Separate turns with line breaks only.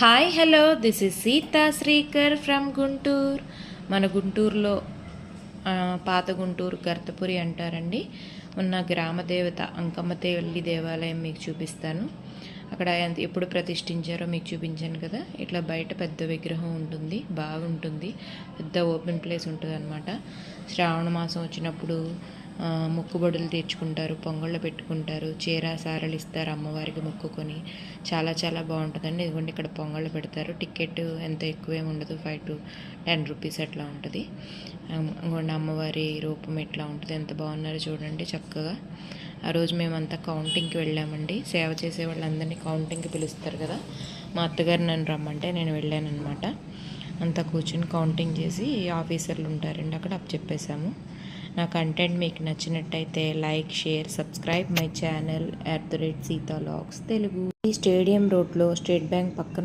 Hi hello this is Sita Srikar from Guntur మన గుంటూరులో పాత గుంటూరు గర్తపురి అంటారండి. ఉన్న గ్రామ దేవత అంకమ్మ తల్లి దేవాలయం మీకు చూపిస్తాను. అక్కడ ఎప్పుడు ప్రతిష్ఠించారో మీకు చూపించాను కదా. ఇట్లా బయట పెద్ద విగ్రహం ఉంటుంది బాగుంటుంది. పెద్ద ఓపెన్ ప్లేస్ ఉంటుంది అనమాట శ్రావణ మాసం వచ్చినప్పుడు మొక్కుబడులు తీర్చుకుంటారు పొంగళ్ళు పెట్టుకుంటారు చీర సారలు ఇస్తారు అమ్మవారికి మొక్కుకొని. చాలా చాలా బాగుంటుందండి. ఇదిగోండి ఇక్కడ పొంగళ్ళు పెడతారు. టికెట్ ఎంత ఎక్కువేమి ఉండదు. ఫైవ్ టు టెన్ రూపీస్ అట్లా ఉంటుంది. ఇంకోండి అమ్మవారి రూపం ఎట్లా ఉంటుంది ఎంత బాగున్నారో చూడండి చక్కగా. ఆ రోజు మేమంతా కౌంటింగ్కి వెళ్ళామండి. సేవ చేసే వాళ్ళందరినీ కౌంటింగ్కి పిలుస్తారు కదా. మా అత్తగారు నన్ను రమ్మంటే నేను వెళ్ళాను అనమాట అంతా కూర్చుని కౌంటింగ్ చేసి ఆఫీసర్లు ఉంటారండి. అక్కడ అప్ చెప్పేశాము. నా కంటెంట్ మీకు నచ్చినట్టయితే like share subscribe my channel at the rate Sita logs Telugu. ఈ స్టేడియం రోడ్లో స్టేట్ బ్యాంక్ పక్కన